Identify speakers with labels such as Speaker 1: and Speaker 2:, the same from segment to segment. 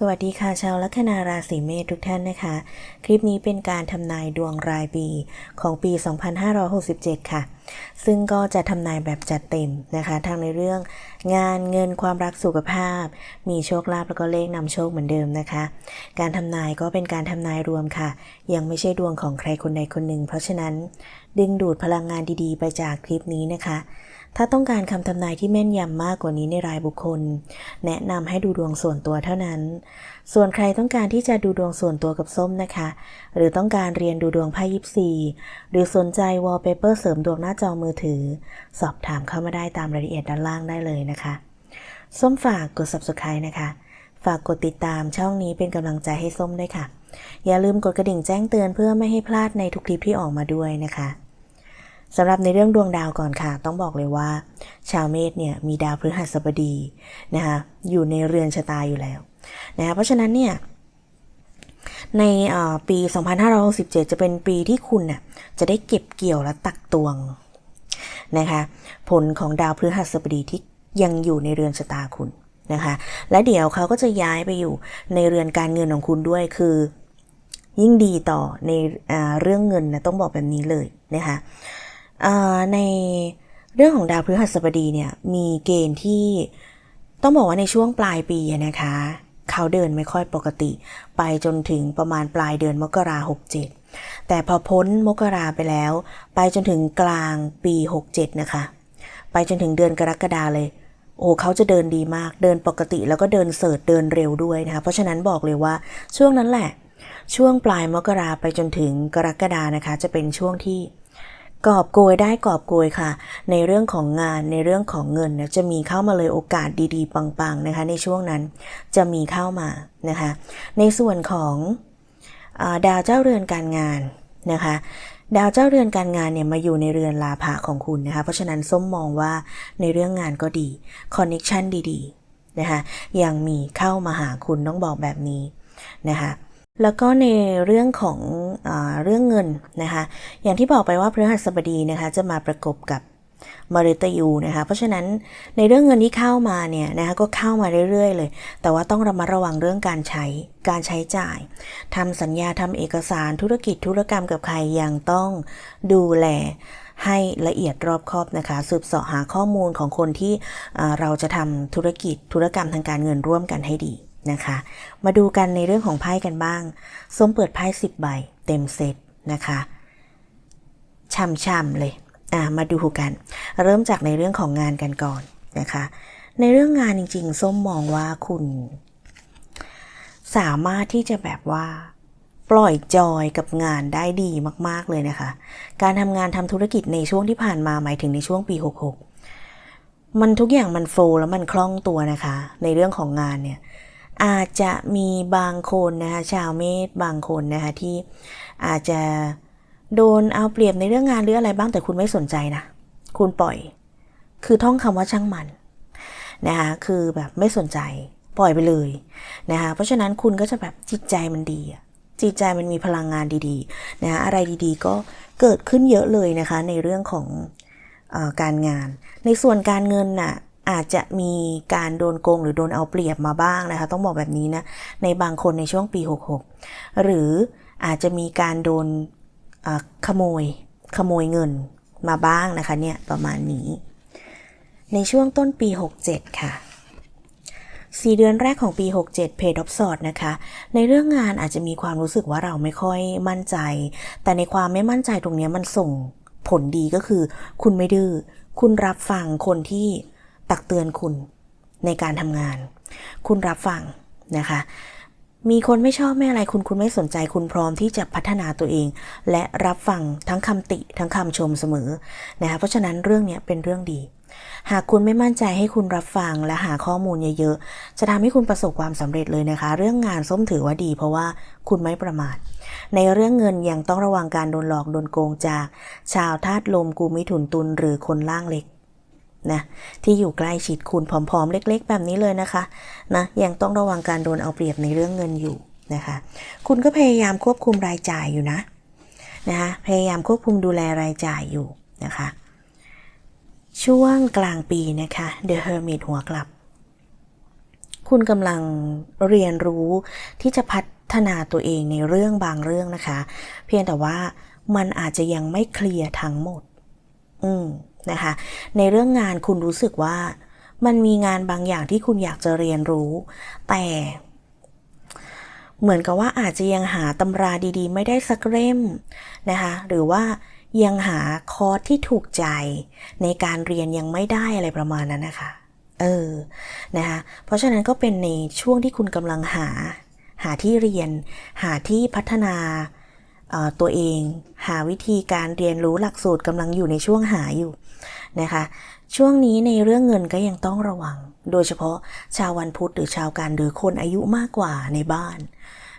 Speaker 1: สวัสดีค่ะชาวลัคนาราศีเมษทุกท่านนะคะ คลิปนี้เป็นการทำนายดวงรายปีของปี 2567 ค่ะ ซึ่งก็จะทำนายแบบจัดเต็มนะคะ ทั้งในเรื่องงานเงินความรักสุขภาพ มีโชคลาภแล้วก็เลขนำโชคเหมือนเดิมนะคะ การทำนายก็เป็นการทำนายรวมค่ะ ยังไม่ใช่ดวงของใครคนใดคนหนึ่ง เพราะฉะนั้นดึงดูดพลังงานดีๆ ไปจากคลิปนี้นะคะ ถ้าต้องการคำทำนายที่แม่นยำมากกว่านี้ในรายบุคคล แนะนำให้ดูดวงส่วนตัวเท่านั้น ส่วนใครต้องการที่จะดูดวงส่วนตัวกับส้มนะคะ หรือต้องการเรียนดูดวงไพ่ยิปซีหรือสนใจวอลเปเปอร์เสริมดวงหน้าจอมือถือ สอบถามเข้ามาได้ตามรายละเอียดด้านล่างได้เลยนะคะ ส้มฝากกด subscribe นะคะ ฝากกดติดตามช่องนี้เป็นกำลังใจให้ส้มด้วยค่ะ อย่าลืมกดกระดิ่งแจ้งเตือนเพื่อไม่ให้พลาดในทุกคลิปที่ออกมาด้วยนะคะ สำหรับในเรื่องดวงดาวก่อนค่ะ ต้องบอกเลยว่า ชาวเมษเนี่ยมีดาวพฤหัสบดีนะคะอยู่ในเรือนชะตาอยู่แล้วนะคะเพราะฉะนั้นเนี่ยในปี 2567 จะเป็นปีที่คุณน่ะจะได้เก็บเกี่ยวและตักตวงนะคะผลของดาวพฤหัสบดีที่ยังอยู่ในเรือนชะตาคุณนะคะและเดี๋ยวเขาก็จะย้ายไปอยู่ในเรือนการเงินของคุณด้วยคือ ยิ่งดีต่อในเรื่องเงินนะต้องบอกแบบนี้เลยนะคะ ในเรื่องของดาวพฤหัสบดีเนี่ยมีเกณฑ์ที่ต้องบอกว่าในช่วงปลายปีนะคะ เขาเดินไม่ค่อยปกติ ไปจนถึงประมาณปลายเดือนมกราหกเจ็ดแต่พอพ้นมกราไปแล้ว ไปจนถึงกลางปี 67 นะคะ ไปจนถึงเดือนกรกฎาเลย โอ้เขาจะเดินดีมากเดินปกติแล้วก็เดินเสิร์ชเดินเร็วด้วยนะคะ เพราะฉะนั้นบอกเลยว่าช่วงนั้นแหละ ช่วงปลายมกราไปจนถึงกรกฎานะคะ จะเป็นช่วงที่ กอบโกยได้กอบโกยค่ะ ในเรื่องของงานในเรื่องของเงินนะจะมีเข้ามาเลยโอกาสดีๆ ปังๆนะคะ ในช่วงนั้นจะมีเข้ามานะคะ ในส่วนของอดาวเจ้าเรือนการงานนะคะดาวเจ้าเรือนการงานเนี่ยมาอยู่ในเรือนลาภะของคุณนะคะ เพราะฉะนั้นส้มมองว่าในเรื่องงานก็ดีคอนเน็ชันดีๆนะคะยังมีเข้ามาหาคุณต้องบอกแบบนี้นะคะ แล้วก็ในเรื่องของอเรื่องเงินนะคะ อย่างที่บอกไปว่าพฤหัสบดีนะคะจะมาประกบกับมริตยูนะคะ เพราะฉะนั้นในเรื่องเงินที่เข้ามาเนี่ยนะคะก็เข้ามาเรื่อยๆ เลย แต่ว่าต้องระมัดระวังเรื่องการใช้การใช้จ่ายทำสัญญาทำเอกสารธุรกิจธุรกรรมกับใครยังต้องดูแลให้ละเอียดรอบคอบนะคะ สืบเสาะหาข้อมูลของคนที่เราจะทำธุรกิจธุรกรรมทางการเงินร่วมกันให้ดี นะคะ มาดูกันในเรื่องของไพ่กันบ้างส้มเปิดไพ่สิบใบ เต็มเซตนะคะช่ำๆเลยอ่ามาดูกัน เริ่มจากในเรื่องของงานกันก่อนนะคะ ในเรื่องงานจริงๆ ส้มมองว่าคุณ สามารถที่จะแบบว่า ปล่อยจอยกับงานได้ดีมากๆเลยนะคะ การทำงานทำธุรกิจในช่วงที่ผ่านมาหมายถึงในช่วงปี 66 มันทุกอย่างมันโฟล์แล้วมันคล่องตัวนะคะ ในเรื่องของงานเนี่ย อาจจะมีบางคนนะคะชาวเมษบางคนนะคะที่อาจจะโดนเอาเปรียบในเรื่องงานหรืออะไรบ้างแต่คุณไม่สนใจนะ คุณปล่อย คือท่องคำว่าช่างมันนะคะคือแบบไม่สนใจปล่อยไปเลยนะคะเพราะฉะนั้นคุณก็จะแบบจิตใจมันดีจิตใจมันมีพลังงานดีๆนะคะอะไรดีๆ ก็เกิดขึ้นเยอะเลยนะคะในเรื่องของอการงาน ในส่วนการเงินน่ะ อาจจะมีการโดนโกงหรือโดนเอาเปรียบมาบ้างนะคะ ต้องบอกแบบนี้นะ ในบางคนในช่วงปี 66 หรืออาจจะมีการโดนขโมยขโมยเงินมาบ้างนะคะเนี่ยประมาณนี้ ในช่วงต้นปี 67 ค่ะ4เดือนแรกของปี 67 เพย์ดอฟสอดนะคะ ในเรื่องงานอาจจะมีความรู้สึกว่าเราไม่ค่อยมั่นใจ แต่ในความไม่มั่นใจตรงนี้มันส่งผลดีก็คือ คุณไม่ดื้อ คุณรับฟังคนที่ ตักเตือนคุณในการทำงาน คุณรับฟังนะคะ มีคนไม่ชอบไม่อะไรคุณคุณไม่สนใจคุณพร้อมที่จะพัฒนาตัวเอง และรับฟังทั้งคำติทั้งคำชมเสมอนะคะเพราะฉะนั้นเรื่องนี้เป็นเรื่องดี หากคุณไม่มั่นใจให้คุณรับฟังและหาข้อมูลเยอะๆจะทำให้คุณประสบความสำเร็จเลยนะคะ เรื่องงานส้มถือว่าดี เพราะว่าคุณไม่ประมาทในเรื่องเงินยังต้องระวังการโดนหลอกโดนโกงจาก ชาวธาตุลมกูมิถุนตุลหรือคนล่างเล็ก นะที่อยู่ใกล้ชิดคุณผอมๆ เล็กๆ แบบนี้เลยนะคะนะยังต้องระวังการโดนเอาเปรียบในเรื่องเงินอยู่นะคะ คุณก็พยายามควบคุมรายจ่ายอยู่นะนะคะพยายามควบคุมดูแลรายจ่ายอยู่นะคะ ช่วงกลางปีนะคะ The Hermit หัวกลับ คุณกำลังเรียนรู้ที่จะพัฒนาตัวเองในเรื่องบางเรื่องนะคะ เพียงแต่ว่ามันอาจจะยังไม่เคลียร์ทั้งหมด อืม นะคะ ในเรื่องงานคุณรู้สึกว่ามันมีงานบางอย่างที่คุณอยากจะเรียนรู้ แต่เหมือนกับว่าอาจจะยังหาตำราดีๆ ไม่ได้สักเล่มนะคะหรือว่ายังหาคอร์สที่ถูกใจในการเรียนยังไม่ได้อะไรประมาณนั้นนะคะ เออนะคะเพราะฉะนั้นก็เป็นในช่วงที่คุณกำลังหา หาที่เรียน หาที่พัฒนา ตัวเอง หาวิธีการเรียนรู้หลักสูตรกำลังอยู่ในช่วงหาอยู่นะคะ ช่วงนี้ในเรื่องเงินก็ยังต้องระวัง โดยเฉพาะชาววันพุธหรือชาวการหรือคนอายุมากกว่าในบ้าน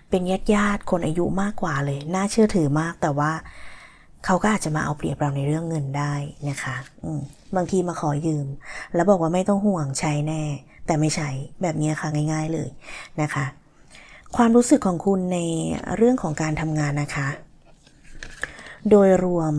Speaker 1: เป็นญาติญาติคนอายุมากกว่าเลย น่าเชื่อถือมากแต่ว่าเขาก็อาจจะมาเอาเปรียบเราในเรื่องเงินได้นะคะบางทีมาขอยืม แล้วบอกว่าไม่ต้องห่วงใช้แน่ แต่ไม่ใช้แบบนี้ค่ะง่าย ๆเลยนะคะ ความรู้สึกของคุณในเรื่องของการทำงานนะคะ โดยรวม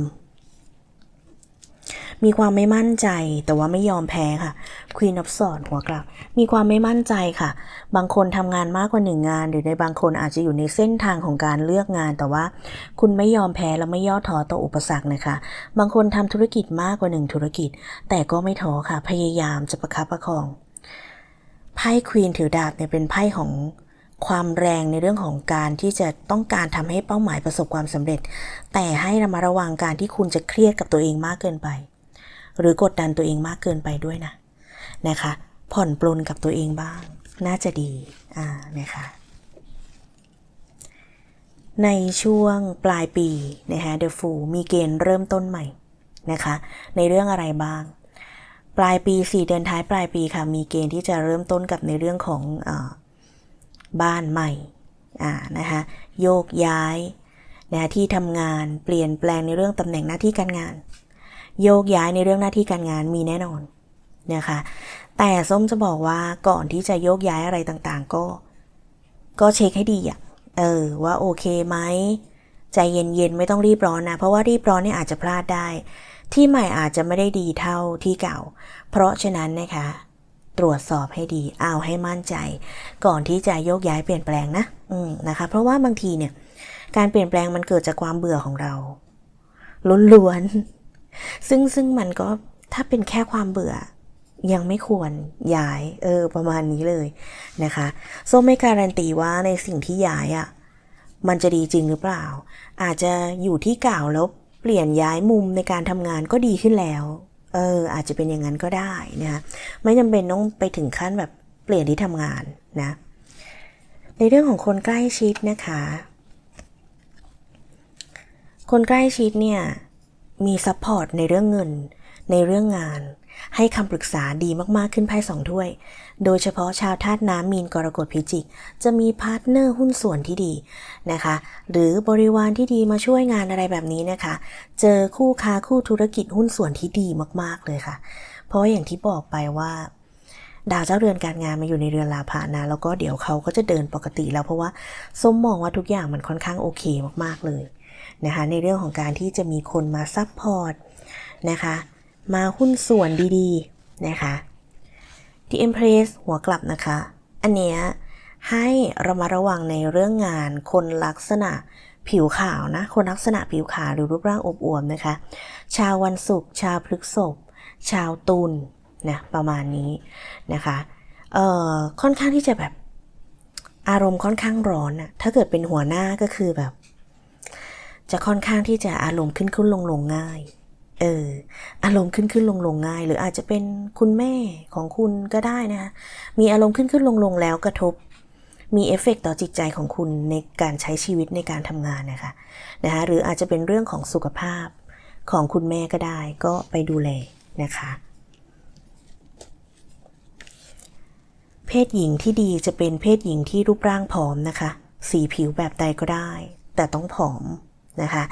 Speaker 1: มีความไม่มั่นใจแต่ว่าไม่ยอมแพ้ค่ะ Queen of Swords หัวกลับ มีความไม่มั่นใจค่ะ บางคนทำงานมากกว่าหนึ่งงาน หรือในบางคนอาจจะอยู่ในเส้นทางของการเลือกงาน แต่ว่าคุณไม่ยอมแพ้และไม่ย่อท้อต่ออุปสรรคนะคะ บางคนทำธุรกิจมากกว่าหนึ่งธุรกิจ แต่ก็ไม่ท้อค่ะ พยายามจะประคับประคอง ไพ่ควีนถือดาบเนี่ยเป็นไพ่ของ ความแรงในเรื่องของการที่จะต้องการทำให้เป้าหมายประสบความสำเร็จ แต่ให้ระมัดระวังการที่คุณจะเครียดกับตัวเองมากเกินไป หรือกดดันตัวเองมากเกินไปด้วยนะนะคะ ผ่อนปลนกับตัวเองบ้าง น่าจะดีอ่านะคะในช่วงปลายปีนะคะเดฟูมีเกณฑ์เริ่มต้นใหม่นะคะ ในเรื่องอะไรบ้าง ปลายปี 4 เดือนท้ายปลายปีค่ะ มีเกณฑ์ที่จะเริ่มต้นกับในเรื่องของอ บ้านใหม่อ่านะคะโยกย้ายนะที่ทำงานเปลี่ยนแปลงในเรื่องตำแหน่งหน้าที่การงาน โยกย้ายในเรื่องหน้าที่การงานมีแน่นอนนะคะแต่ส้มจะบอกว่าก่อนที่จะโยกย้ายอะไรต่างๆ ก็ ก็เช็คให้ดีอะเออว่าโอเคไหมใจเย็นๆไม่ต้องรีบร้อนนะ เพราะว่ารีบร้อนเนี่ยอาจจะพลาดได้ ที่ใหม่อาจจะไม่ได้ดีเท่าที่เก่า เพราะฉะนั้นนะคะ ตรวจสอบให้ดี เอาให้มั่นใจ ก่อนที่จะโยกย้ายเปลี่ยนแปลงนะอืมนะคะ เพราะว่าบางทีเนี่ยการเปลี่ยนแปลงมันเกิดจากความเบื่อของเราล้วนๆซึ่งซึ่งมันก็ถ้าเป็นแค่ความเบื่อยังไม่ควรย้าย เออ ประมาณนี้เลยนะคะส้มไม่การันตีว่าในสิ่งที่ย้ายอะ่ะมันจะดีจริงหรือเปล่า อาจจะอยู่ที่เก่าแล้วเปลี่ยนย้ายมุมในการทำงานก็ดีขึ้นแล้ว เอออาจจะเป็นอย่างนั้นก็ได้นะคะไม่จำเป็นต้องไปถึงขั้นแบบเปลี่ยนที่ทำงานนะในเรื่องของคนใกล้ชิดนะคะ คนใกล้ชิดเนี่ยมีซัพพอร์ตในเรื่องเงินในเรื่องงาน ให้คำปรึกษาดีมากๆขึ้นไพ่สองถ้วย โดยเฉพาะชาวธาตุน้ำมีนกรกฎพิจิก จะมีพาร์ทเนอร์หุ้นส่วนที่ดีนะคะ หรือบริวารที่ดีมาช่วยงานอะไรแบบนี้นะคะ เจอคู่ค้าคู่ธุรกิจหุ้นส่วนที่ดีมากๆเลยค่ะ เพราะอย่างที่บอกไปว่าดาวเจ้าเรือนการงานมาอยู่ในเรือนลาภานะ แล้วก็เดี๋ยวเขาก็จะเดินปกติแล้วเพราะว่าส้มมองว่าทุกอย่างมันค่อนข้างโอเคมากๆเลยนะคะในเรื่องของการที่จะมีคนมาซัพพอร์ตนะคะ มาหุ้นส่วนดีๆ นะคะ The Empress หัวกลับนะคะ อันเนี้ยให้ระมัดระวังในเรื่องงานคนลักษณะผิวขาวนะ คนลักษณะผิวขาวหรือรูปร่างอบอวมนะคะ ชาววันศุกร์ชาวพฤกษภชาวตุลนะประมาณนี้นะคะเอ่อค่อนข้างที่จะแบบอารมณ์ค่อนข้างร้อนนะถ้าเกิดเป็นหัวหน้าก็คือแบบ จะค่อนข้างที่จะอารมณ์ขึ้นขึ้นลงลงง่าย เอออารมณ์ขึ้นขึ้นลงลงง่าย หรืออาจจะเป็นคุณแม่ของคุณก็ได้นะคะมีอารมณ์ขึ้นขึ้นลงลงแล้วกระทบ มีเอฟเฟกต์ต่อจิตใจของคุณในการใช้ชีวิตในการทำงานนะคะนะคะหรืออาจจะเป็นเรื่องของสุขภาพของคุณแม่ก็ได้ก็ไปดูแลนะคะเพศหญิงที่ดีจะเป็นเพศหญิงที่รูปร่างผอมนะคะ สีผิวแบบใดก็ได้ แต่ต้องผอม นะคะ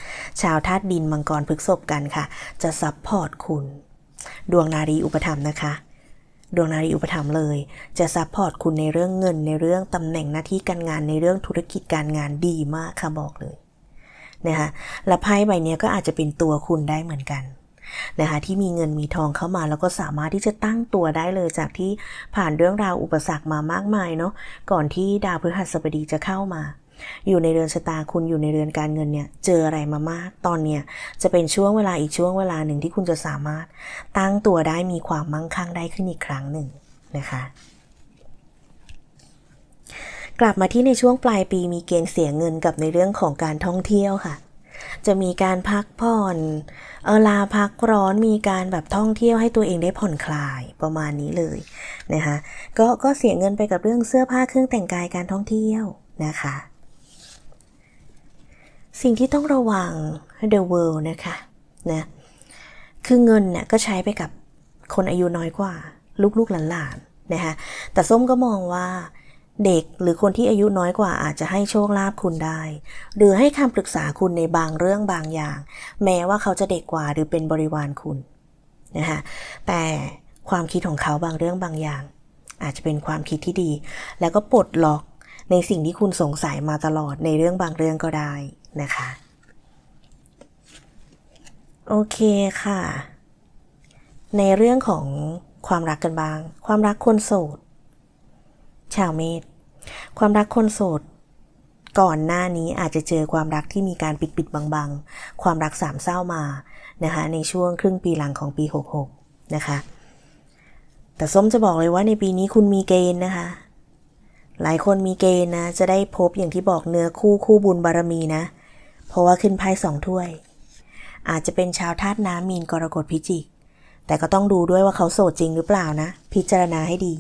Speaker 1: ชาวธาตุดินมังกรพฤกษบกันค่ะ จะซับพอร์ตคุณ ดวงนารีอุปถัมภ์นะคะ ดวงนารีอุปถัมภ์เลย จะซัพพอร์ตคุณในเรื่องเงิน ในเรื่องตำแหน่งหน้าที่การงานในเรื่องธุรกิจการงานดีมากค่ะบอกเลยนะคะและไพ่ใบนี้ก็อาจจะเป็นตัวคุณได้เหมือนกันนะคะที่มีเงินมีทองเข้ามาแล้วก็สามารถที่จะตั้งตัวได้เลยจากที่ผ่านเรื่องราวอุปสรรคมามากมายเนาะก่อนที่ดาวพฤหัสบดีจะเข้ามา อยู่ในเรือนชะตาคุณอยู่ในเรือนการเงินเนี่ยเจออะไรมามาก ตอนเนี้ยจะเป็นช่วงเวลาอีกช่วงเวลาหนึ่งที่คุณจะสามารถตั้งตัวได้มีความมั่งคั่งได้ขึ้นอีกครั้งหนึ่งนะคะกลับมาที่ในช่วงปลายปีมีเกณฑ์เสียเงินกับในเรื่องของการท่องเที่ยวค่ะ จะมีการพักผ่อนเออลาพักร้อนมีการแบบท่องเที่ยวให้ตัวเองได้ผ่อนคลายประมาณนี้เลยนะคะก็ก็เสียเงินไปกับเรื่องเสื้อผ้าเครื่องแต่งกายการท่องเที่ยวนะคะ สิ่งที่ต้องระวัง the world นะคะนะคือเงินเนี่ยก็ใช้ไปกับคนอายุน้อยกว่า ลูกๆหลานๆนะคะแต่ส้มก็มองว่าเด็กหรือคนที่อายุน้อยกว่าอาจจะให้โชคลาภคุณได้ หรือให้คำปรึกษาคุณในบางเรื่องบางอย่าง แม้ว่าเขาจะเด็กกว่าหรือเป็นบริวารคุณนะคะแต่ความคิดของเขาบางเรื่องบางอย่าง อาจจะเป็นความคิดที่ดี แล้วก็ปลดล็อกในสิ่งที่คุณสงสัยมาตลอดในเรื่องบางเรื่องก็ได้ นะคะ โอเคค่ะ ในเรื่องของความรักกันบ้าง ความรักคนโสด ชาวเมษความรักคนโสด ก่อนหน้านี้อาจจะเจอความรักที่มีการปิดปิดบังบังๆ ความรักสามเศร้ามานะคะในช่วงครึ่งปีหลังของปี 66 นะคะ แต่ส้มจะบอกเลยว่าในปีนี้คุณมีเกณฑ์นะคะ หลายคนมีเกณฑ์นะ จะได้พบอย่างที่บอกเนื้อคู่คู่บุญบารมีนะ เพราะว่าขึ้นไพ่สองถ้วย อาจจะเป็นชาวธาตุน้ำมีนกรกฎพิจิก แต่ก็ต้องดูด้วยว่าเขาโสดจริงหรือเปล่านะ พิจารณาให้ดี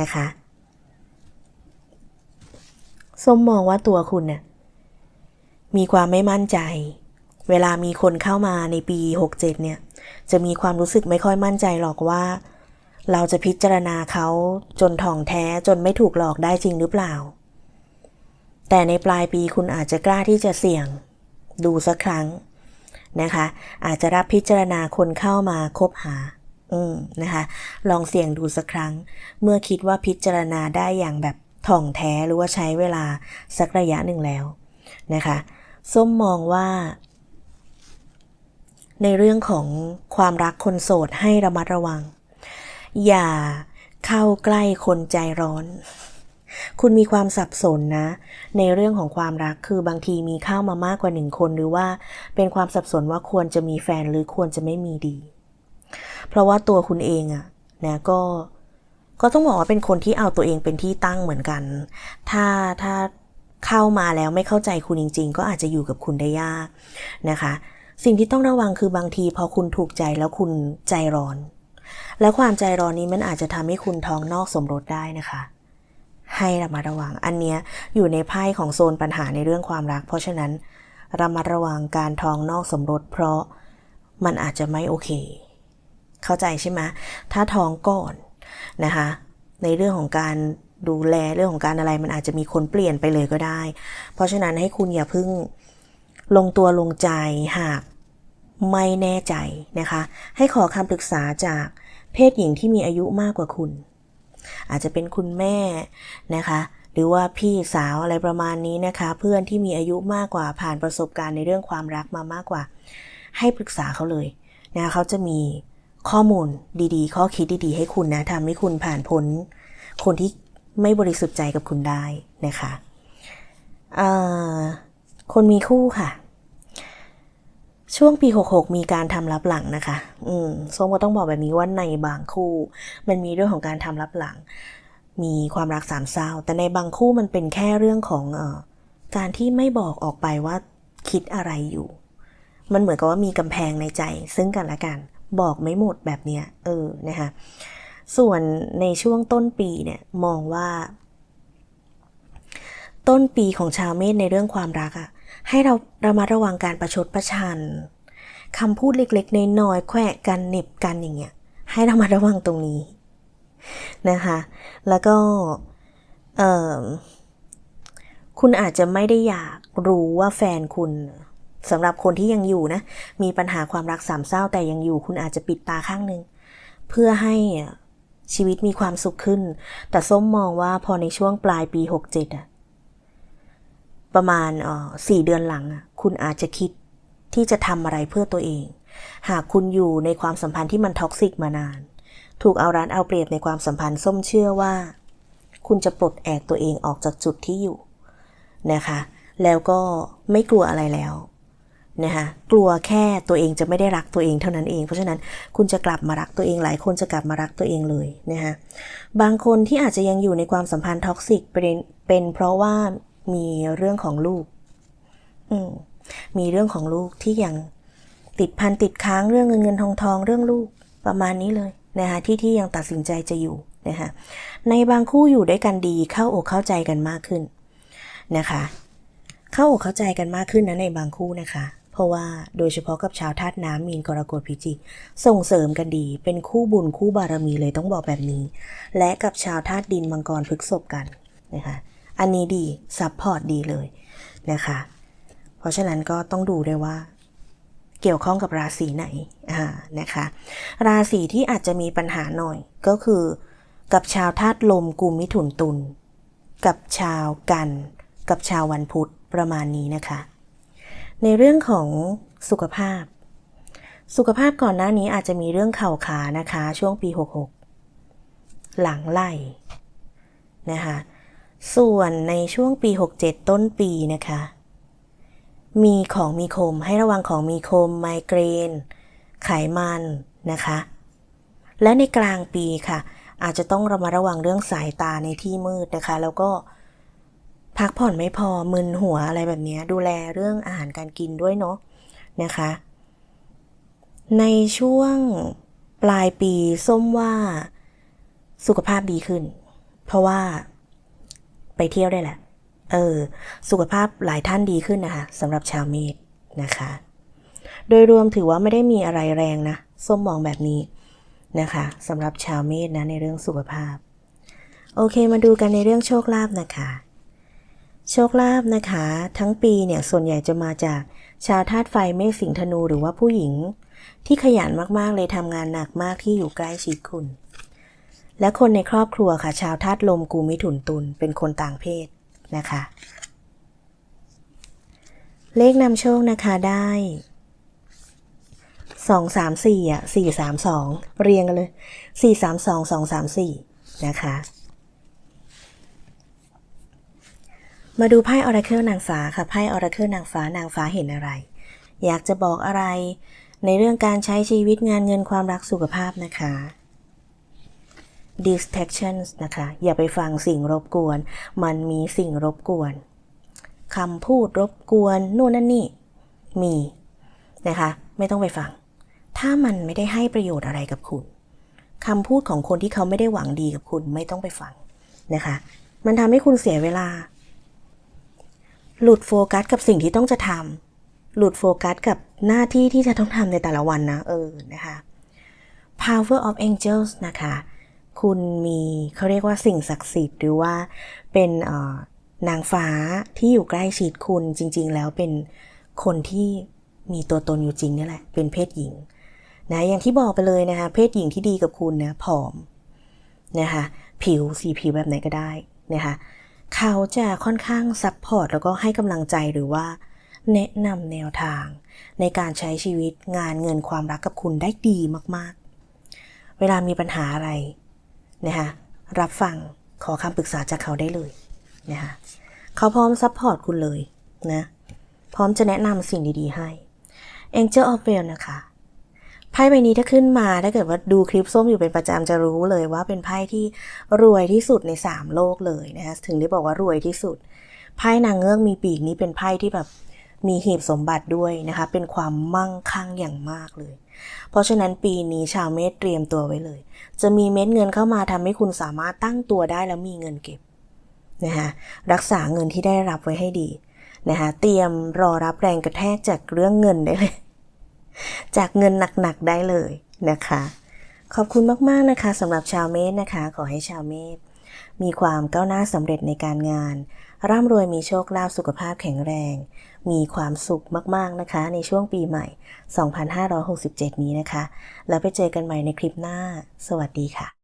Speaker 1: นะคะส้มมองว่าตัวคุณเนี่ยมีความไม่มั่นใจ เวลามีคนเข้ามาในปี 67 เนี่ย จะมีความรู้สึกไม่ค่อยมั่นใจหรอกว่า เราจะพิจารณาเขาจนถ่องแท้จนไม่ถูกหลอกได้จริงหรือเปล่า แต่ในปลายปีคุณอาจจะกล้าที่จะเสี่ยง ดูสักครั้งนะคะ อาจจะรับพิจารณาคนเข้ามาคบหา อืมนะคะ ลองเสี่ยงดูสักครั้ง เมื่อคิดว่าพิจารณาได้อย่างแบบถ่องแท้หรือว่าใช้เวลาสักระยะหนึ่งแล้วนะคะ ส้มมองว่า ในเรื่องของความรักคนโสดให้ระมัดระวัง อย่าเข้าใกล้คนใจร้อน คุณมีความสับสนนะ ในเรื่องของความรักคือบางทีมีเข้ามามากกว่าหนึ่งคนหรือว่าเป็นความสับสนว่าควรจะมีแฟนหรือควรจะไม่มีดี เพราะว่าตัวคุณเองอะนะก็ก็ต้องบอกว่าเป็นคนที่เอาตัวเองเป็นที่ตั้งเหมือนกัน ถ้าถ้าเข้ามาแล้วไม่เข้าใจคุณจริง ๆ ก็อาจจะอยู่กับคุณได้ยากนะคะ สิ่งที่ต้องระวังคือบางทีพอคุณถูกใจแล้วคุณใจร้อน แล้วความใจร้อนนี้มันอาจจะทำให้คุณท้องนอกสมรสได้นะคะ ให้ระมัดระวัง อันเนี้ยอยู่ในไพ่ของโซนปัญหาในเรื่องความรัก เพราะฉะนั้นระมัดระวังการท้องนอกสมรส เพราะมันอาจจะไม่โอเค เข้าใจใช่ไหมถ้าท้องก่อนนะคะ ในเรื่องของการดูแลเรื่องของการอะไรมันอาจจะมีคนเปลี่ยนไปเลยก็ได้ เพราะฉะนั้นให้คุณอย่าเพิ่งลงตัวลงใจหากไม่แน่ใจนะคะ ให้ขอคำปรึกษาจากเพศหญิงที่มีอายุมากกว่าคุณ อาจจะเป็นคุณแม่นะคะหรือว่าพี่สาวอะไรประมาณนี้นะคะ เพื่อนที่มีอายุมากกว่าผ่านประสบการณ์ในเรื่องความรักมามากกว่า ให้ปรึกษาเขาเลยนะคะเขาจะมีข้อมูลดีๆ ข้อคิดดีๆ ให้คุณนะทำให้คุณผ่านพ้น คนที่ไม่บริสุทธิ์ใจกับคุณได้นะคะคนมีคู่ค่ะ ช่วงปี 66 มีการทำรับหลังนะคะ อืมส้มก็ต้องบอกแบบนี้ว่าในบางคู่ มันมีเรื่องของการทำรับหลัง มีความรักสามเศร้า แต่ในบางคู่มันเป็นแค่เรื่องของเอ่อการที่ไม่บอกออกไปว่าคิดอะไรอยู่ มันเหมือนกับว่ามีกำแพงในใจ ซึ่งกันและกัน บอกไม่หมดแบบเนี้ย เออ นะคะ ส่วนในช่วงต้นปีเนี่ย มองว่า ต้นปีของชาวเมษในเรื่องความรักอะ ให้เราระมัดระวังการประชดประชันคำพูดเล็กๆน้อยๆแขวะกันเหน็บกันอย่างเงี้ย ให้เระมัดระวังตรงนี้นะคะ แล้วก็เออคุณอาจจะไม่ได้อยากรู้ว่าแฟนคุณสำหรับคนที่ยังอยู่นะ มีปัญหาความรักสามเศร้าแต่ยังอยู่ คุณอาจจะปิดตาข้างหนึ่งเพื่อให้ชีวิตมีความสุขขึ้น แต่ส้มมองว่าพอในช่วงปลายปี 67อะ ประมาณสี่เดือนหลัง คุณอาจจะคิดที่จะทำอะไรเพื่อตัวเอง หากคุณอยู่ในความสัมพันธ์ที่มันท็อกซิกมานาน ถูกเอารัดเอาเปรียบในความสัมพันธ์ส้มเชื่อว่า คุณจะปลดแอกตัวเองออกจากจุดที่อยู่นะคะ แล้วก็ไม่กลัวอะไรแล้วนะคะกลัวแค่ตัวเองจะไม่ได้รักตัวเองเท่านั้นเอง เพราะฉะนั้นคุณจะกลับมารักตัวเองหลายคนจะกลับมารักตัวเองเลยนะคะบางคนที่อาจจะยังอยู่ในความสัมพันธ์ท็อกซิกเป็นเป็นเพราะว่า มีเรื่องของลูก อืมมีเรื่องของลูกที่ยังติดพันติดค้างเรื่องเงินเงินทองทองเรื่องลูกประมาณนี้เลยนะคะที่ที่ยังตัดสินใจจะอยู่นะคะในบางคู่อยู่ด้วยกันดีเข้าอกเข้าใจกันมากขึ้นนะคะ เข้าอกเข้าใจกันมากขึ้นนะในบางคู่นะคะ เพราะว่าโดยเฉพาะกับชาวธาตุน้ำมีนกรกฎพิจิกส่งเสริมกันดี เป็นคู่บุญคู่บารมีเลยต้องบอกแบบนี้ และกับชาวธาตุดินมังกรพฤกษบกันนะคะ อันนี้ดีซัพพอร์ตดีเลยนะคะ เพราะฉะนั้นก็ต้องดูด้วยว่า เกี่ยวข้องกับราศีไหนอ่านะคะ ราศีที่อาจจะมีปัญหาหน่อยก็คือ กับชาวธาตุลมกุมมิถุนตุลกับชาวกัน กับชาววันพุธประมาณนี้นะคะ ในเรื่องของสุขภาพ สุขภาพก่อนหน้านี้อาจจะมีเรื่องเข่าขานะคะ ช่วงปี 66 หลังไหล่นะคะ ส่วนในช่วงปี 67 ต้นปีนะคะ มีของมีคมให้ระวังของมีคมไมเกรน ไขมันนะคะ และในกลางปีค่ะ อาจจะต้องระมัดระวังเรื่องสายตาในที่มืดนะคะ แล้วก็พักผ่อนไม่พอมึนหัวอะไรแบบนี้ดูแลเรื่องอาหารการกินด้วยเนาะนะคะ ในช่วงปลายปีส้มว่าสุขภาพดีขึ้น เพราะว่า ไปเที่ยวได้แหละ เออ สุขภาพหลายท่านดีขึ้นนะคะสำหรับชาวเมษนะคะ โดยรวมถือว่าไม่ได้มีอะไรแรงนะส้มมองแบบนี้นะคะสำหรับชาวเมษนะในเรื่องสุขภาพ โอเคมาดูกันในเรื่องโชคลาภนะคะ โชคลาภนะคะ ทั้งปีเนี่ยส่วนใหญ่จะมาจากชาวธาตุไฟเมษสิงธนูหรือว่าผู้หญิง ที่ขยันมากๆเลยทำงานหนักมากที่อยู่ใกล้ชิดคุณ และคนในครอบครัวค่ะ ชาวธาตุลมกูมิถุนตุลเป็นคนต่างเพศนะคะ เลขนำโชคนะคะได้สองสามสี่อะสี่สามสองเรียงกันเลยสี่สามสองสองสามสี่นะคะ มาดูไพ่ออราเคิลนางฟ้าค่ะไพ่ออราเคิลนางฟ้านางฟ้าเห็นอะไร อยากจะบอกอะไรในเรื่องการใช้ชีวิตงานเงินความรักสุขภาพนะคะ distractions นะคะ อย่าไปฟังสิ่งรบกวน มันมีสิ่งรบกวนคำพูดรบกวนนู่นนั่นนี่ มีนะคะ ไม่ต้องไปฟัง ถ้ามันไม่ได้ให้ประโยชน์อะไรกับคุณคำพูดของคนที่เขาไม่ได้หวังดีกับคุณไม่ต้องไปฟังนะคะ มันทำให้คุณเสียเวลา หลุดโฟกัสกับสิ่งที่ต้องจะทำหลุดโฟกัสกับหน้าที่ที่จะต้องทำในแต่ละวันนะเออนะคะ power of angels นะคะ คุณมีเขาเรียกว่าสิ่งศักดิ์สิทธิ์หรือว่าเป็นนางฟ้าที่อยู่ใกล้ชิดคุณจริง ๆ แล้วเป็นคนที่มีตัวตนอยู่จริงนี่แหละ เป็นเพศหญิงนะอย่างที่บอกไปเลยนะคะ เพศหญิงที่ดีกับคุณนะผอมนะคะผิวสีผิวแบบไหนก็ได้นะคะเขาจะค่อนข้างซัพพอร์ตแล้วก็ให้กำลังใจหรือว่า แนะนำแนวทาง ในการใช้ชีวิตงานเงินความรักกับคุณได้ดีมากๆ เวลามีปัญหาอะไร นะคะรับฟังขอคำปรึกษาจากเขาได้เลยนะคะเขาพร้อมซัพพอร์ตคุณเลยนะพร้อมจะแนะนำสิ่งดีๆให้ Angel of w e l นะคะไพ่ใบนี้ถ้าขึ้นมาถ้าเกิดว่าดูคลิปส้มอยู่เป็นประจำจะรู้เลยว่าเป็นไพ่ที่รวยที่สุดในสามโลกเลยนะคะถึงได้บอกว่ารวยที่สุดไพ่นางเงือกมีปีกนี้เป็นไพ่ที่แบบมีหีบสมบัติด้วยนะคะ เป็นความมั่งคั่งอย่างมากเลย เพราะฉะนั้นปีนี้ชาวเมษเตรียมตัวไว้เลย จะมีเม็ดเงินเข้ามาทำให้คุณสามารถตั้งตัวได้แล้วมีเงินเก็บนะคะรักษาเงินที่ได้รับไว้ให้ดีนะคะเตรียมรอรับแรงกระแทกจากเรื่องเงินได้เลย จากเงินหนักๆได้เลยนะคะ ขอบคุณมากๆนะคะสำหรับชาวเมษนะคะ ขอให้ชาวเมษมีความก้าวหน้าสำเร็จในการงาน ร่ำรวยมีโชคลาภสุขภาพแข็งแรง มีความสุขมากๆนะคะ ในช่วงปีใหม่ 2567 นี้นะคะ แล้วไปเจอกันใหม่ในคลิปหน้า สวัสดีค่ะ